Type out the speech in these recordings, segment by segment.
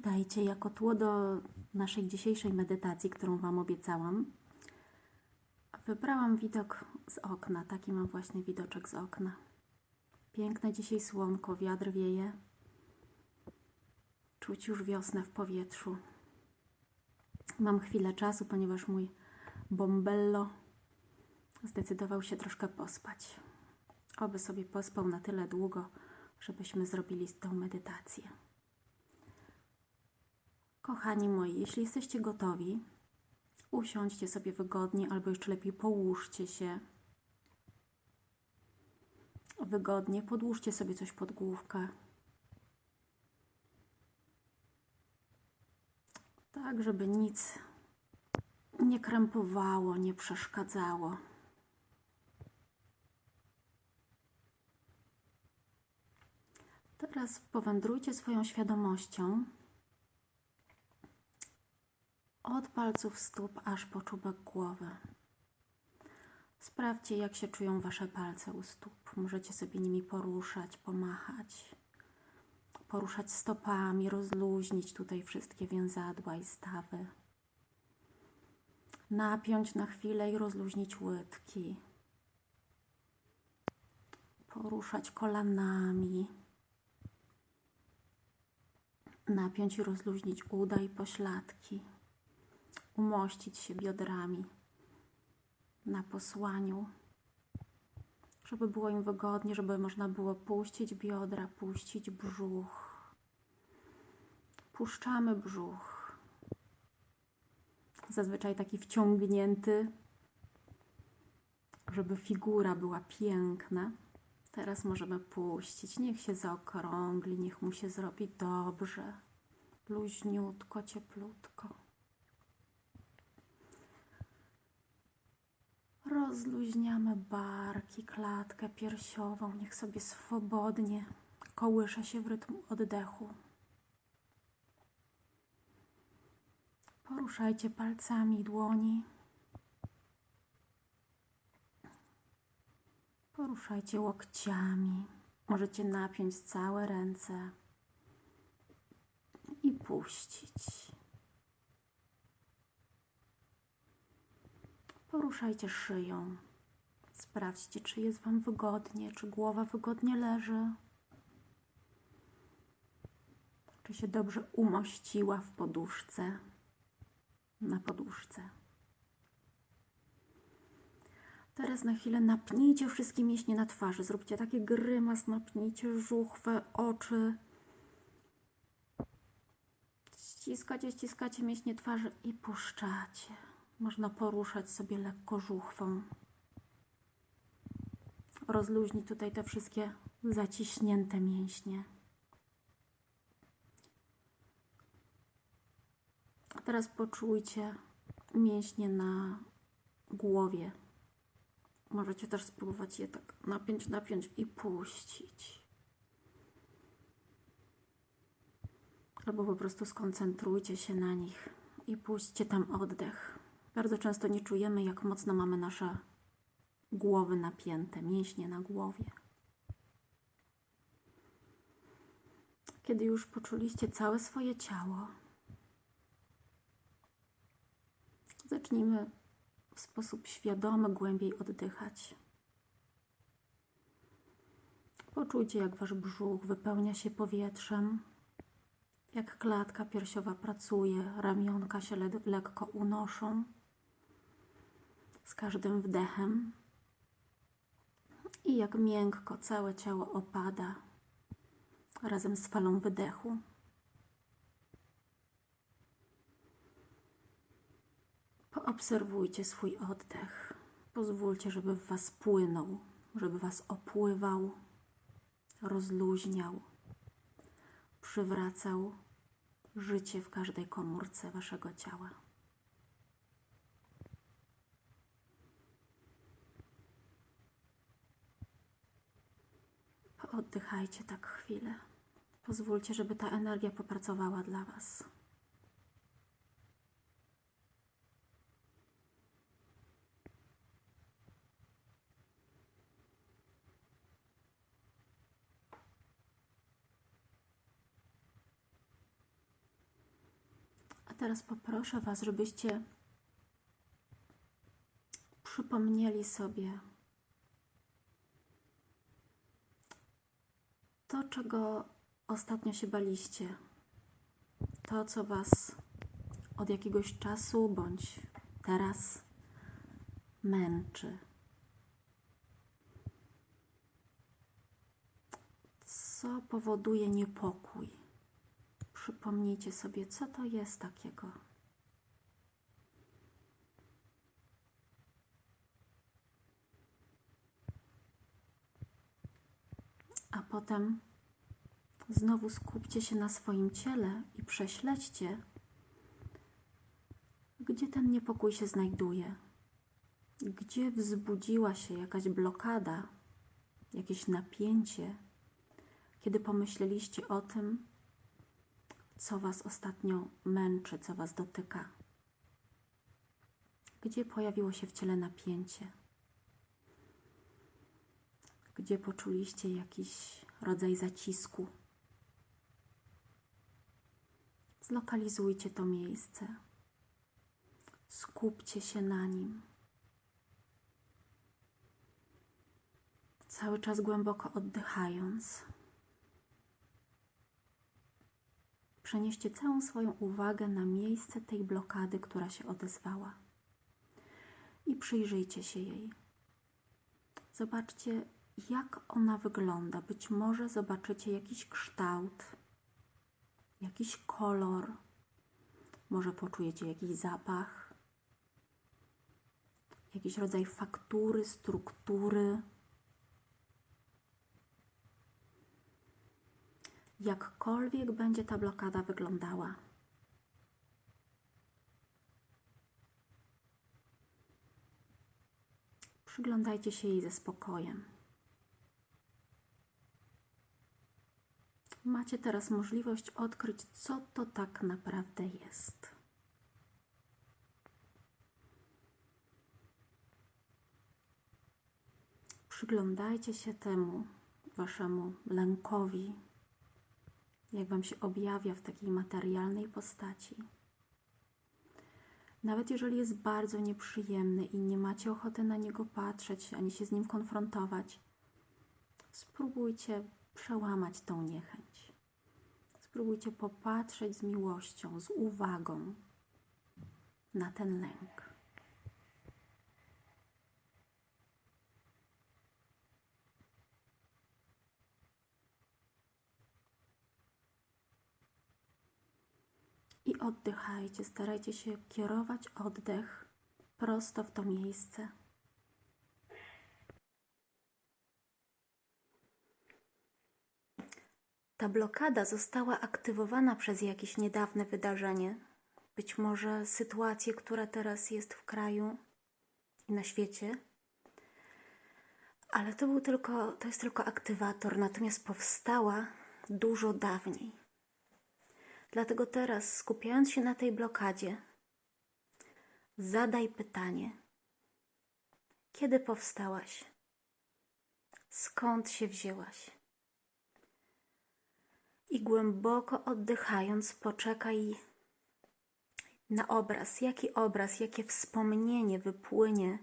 Witajcie. Jako tło do naszej dzisiejszej medytacji, którą Wam obiecałam, wybrałam widok z okna. Taki mam właśnie widoczek z okna. Piękne dzisiaj słonko, wiatr wieje. Czuć już wiosnę w powietrzu. Mam chwilę czasu, ponieważ mój bombello zdecydował się troszkę pospać. Oby sobie pospał na tyle długo, żebyśmy zrobili tą medytację. Kochani moi, jeśli jesteście gotowi, usiądźcie sobie wygodnie, albo jeszcze lepiej połóżcie się. Wygodnie, podłóżcie sobie coś pod główkę. Tak, żeby nic nie krępowało, nie przeszkadzało. Teraz powędrujcie swoją świadomością od palców stóp aż po czubek głowy. Sprawdźcie, jak się czują Wasze palce u stóp. Możecie sobie nimi poruszać, pomachać, poruszać stopami, rozluźnić tutaj wszystkie więzadła i stawy. Napiąć na chwilę i rozluźnić łydki. Poruszać kolanami. Napiąć i rozluźnić uda i pośladki umościć się biodrami na posłaniu, żeby było im wygodnie, żeby można było puścić biodra, puścić brzuch. Puszczamy brzuch. Zazwyczaj taki wciągnięty, żeby figura była piękna. Teraz możemy puścić. Niech się zaokrągli, niech mu się zrobi dobrze. Luźniutko, cieplutko. Rozluźniamy barki, klatkę piersiową. Niech sobie swobodnie kołysze się w rytm oddechu. Poruszajcie palcami dłoni. Poruszajcie łokciami. Możecie napiąć całe ręce i puścić. Poruszajcie szyją. Sprawdźcie, czy jest Wam wygodnie, czy głowa wygodnie leży, czy się dobrze umościła w poduszce, na poduszce. Teraz na chwilę napnijcie wszystkie mięśnie na twarzy. Zróbcie taki grymas, napnijcie żuchwę, oczy. Ściskacie, ściskacie mięśnie twarzy i puszczacie. Można poruszać sobie lekko żuchwą. Rozluźnić tutaj te wszystkie zaciśnięte mięśnie. A teraz poczujcie mięśnie na głowie. Możecie też spróbować je tak napiąć, napiąć i puścić. Albo po prostu skoncentrujcie się na nich i puśćcie tam oddech. Bardzo często nie czujemy, jak mocno mamy nasze głowy napięte, mięśnie na głowie. Kiedy już poczuliście całe swoje ciało, zacznijmy w sposób świadomy głębiej oddychać. Poczujcie, jak wasz brzuch wypełnia się powietrzem, jak klatka piersiowa pracuje, ramionka się le lekko unoszą z każdym wdechem i jak miękko całe ciało opada razem z falą wydechu. Poobserwujcie swój oddech. Pozwólcie, żeby w Was płynął, żeby Was opływał, rozluźniał, przywracał życie w każdej komórce Waszego ciała. Oddychajcie tak chwilę. Pozwólcie, żeby ta energia popracowała dla Was. teraz poproszę Was, żebyście przypomnieli sobie to, czego ostatnio się baliście. To, co Was od jakiegoś czasu bądź teraz męczy. Co powoduje niepokój? Przypomnijcie sobie, co to jest takiego. A potem znowu skupcie się na swoim ciele i prześledźcie, gdzie ten niepokój się znajduje. Gdzie wzbudziła się jakaś blokada, jakieś napięcie, kiedy pomyśleliście o tym, co Was ostatnio męczy, co Was dotyka? Gdzie pojawiło się w ciele napięcie? Gdzie poczuliście jakiś rodzaj zacisku? Zlokalizujcie to miejsce. Skupcie się na nim. Cały czas głęboko oddychając. Przenieście całą swoją uwagę na miejsce tej blokady, która się odezwała. I przyjrzyjcie się jej. Zobaczcie, jak ona wygląda. Być może zobaczycie jakiś kształt, jakiś kolor, może poczujecie jakiś zapach, jakiś rodzaj faktury, struktury. Jakkolwiek będzie ta blokada wyglądała. Przyglądajcie się jej ze spokojem. Macie teraz możliwość odkryć, co to tak naprawdę jest. Przyglądajcie się temu waszemu lękowi, jak wam się objawia w takiej materialnej postaci. Nawet jeżeli jest bardzo nieprzyjemny i nie macie ochoty na niego patrzeć ani się z nim konfrontować, spróbujcie przełamać tą niechęć. Spróbujcie popatrzeć z miłością, z uwagą na ten lęk. I oddychajcie, starajcie się kierować oddech prosto w to miejsce. Ta blokada została aktywowana przez jakieś niedawne wydarzenie, być może sytuację, która teraz jest w kraju i na świecie. Ale to był tylko, to jest tylko aktywator, natomiast powstała dużo dawniej. Dlatego teraz, skupiając się na tej blokadzie, zadaj pytanie: kiedy powstałaś? Skąd się wzięłaś? Głęboko oddychając, poczekaj na obraz. Jaki obraz, jakie wspomnienie wypłynie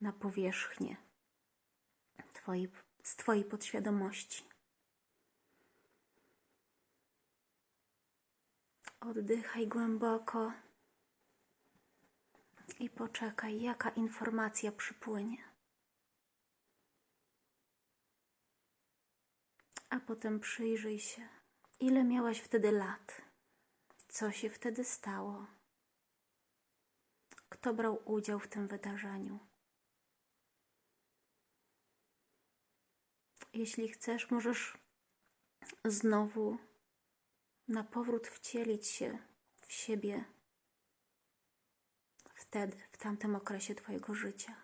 na powierzchnię twojej, z Twojej podświadomości. Oddychaj głęboko i poczekaj, jaka informacja przypłynie. A potem przyjrzyj się, ile miałaś wtedy lat, co się wtedy stało, kto brał udział w tym wydarzeniu. Jeśli chcesz, możesz znowu na powrót wcielić się w siebie wtedy, w tamtym okresie Twojego życia.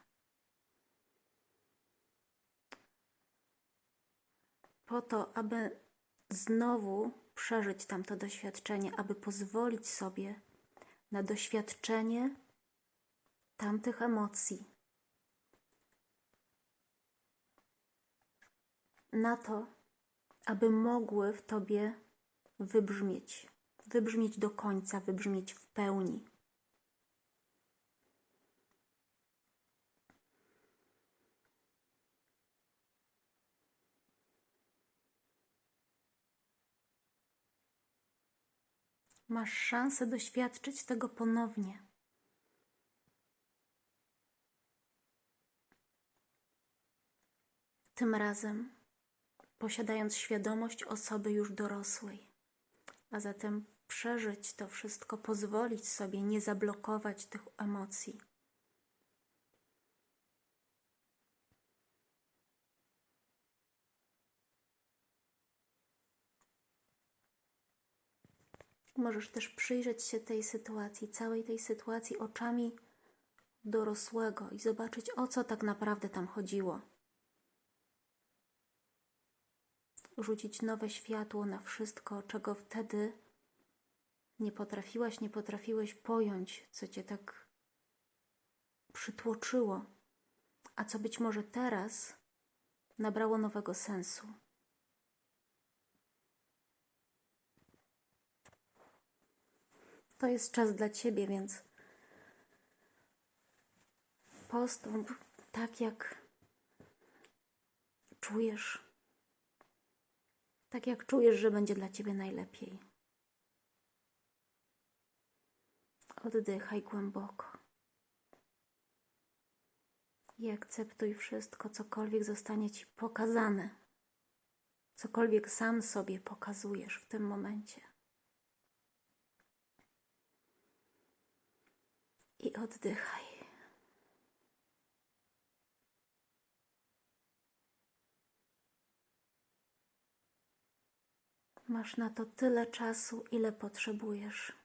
Po to, aby znowu przeżyć tamto doświadczenie, aby pozwolić sobie na doświadczenie tamtych emocji. Na to, aby mogły w Tobie wybrzmieć wybrzmieć do końca, wybrzmieć w pełni. Masz szansę doświadczyć tego ponownie. Tym razem posiadając świadomość osoby już dorosłej, a zatem przeżyć to wszystko, pozwolić sobie nie zablokować tych emocji. Możesz też przyjrzeć się tej sytuacji, całej tej sytuacji oczami dorosłego i zobaczyć, o co tak naprawdę tam chodziło. Rzucić nowe światło na wszystko, czego wtedy nie potrafiłaś, nie potrafiłeś pojąć, co cię tak przytłoczyło, a co być może teraz nabrało nowego sensu. To jest czas dla ciebie, więc postąp tak, jak czujesz, tak jak czujesz, że będzie dla ciebie najlepiej. Oddychaj głęboko i akceptuj wszystko, cokolwiek zostanie ci pokazane, cokolwiek sam sobie pokazujesz w tym momencie. I oddychaj. Masz na to tyle czasu, ile potrzebujesz.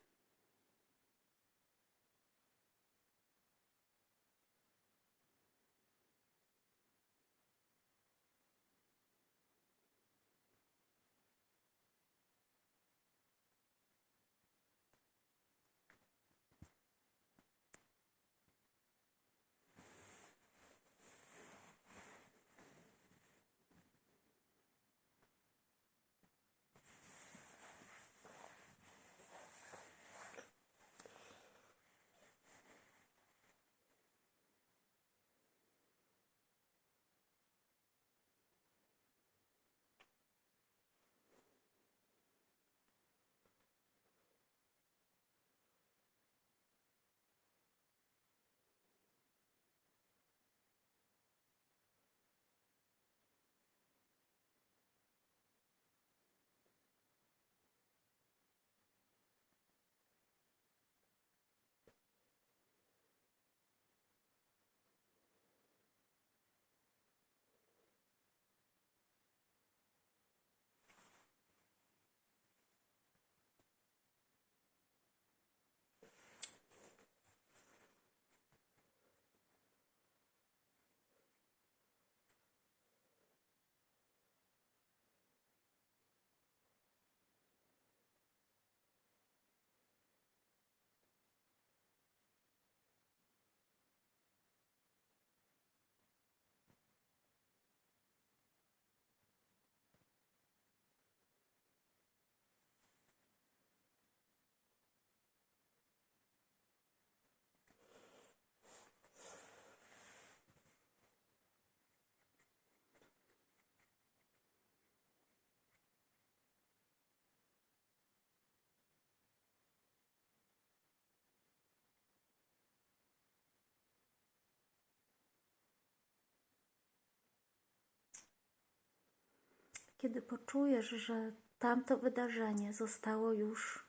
Kiedy poczujesz, że tamto wydarzenie zostało już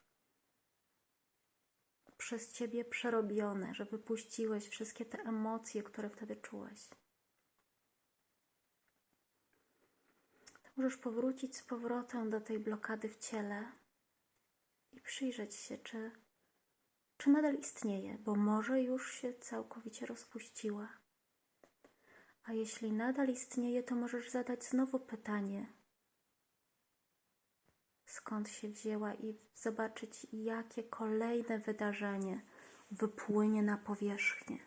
przez ciebie przerobione, że wypuściłeś wszystkie te emocje, które wtedy czułeś. To możesz powrócić z powrotem do tej blokady w ciele i przyjrzeć się, czy, czy nadal istnieje, bo może już się całkowicie rozpuściła. A jeśli nadal istnieje, to możesz zadać znowu pytanie, skąd się wzięła i zobaczyć, jakie kolejne wydarzenie wypłynie na powierzchnię.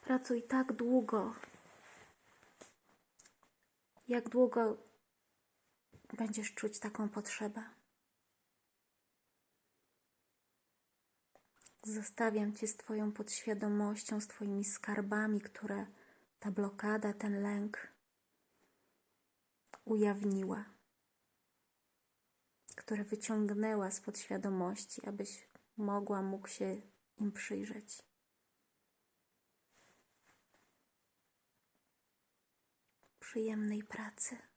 Pracuj tak długo, jak długo Będziesz czuć taką potrzebę. Zostawiam Cię z Twoją podświadomością, z Twoimi skarbami, które ta blokada, ten lęk ujawniła, które wyciągnęła z podświadomości, abyś mogła, mógł się im przyjrzeć. Przyjemnej pracy.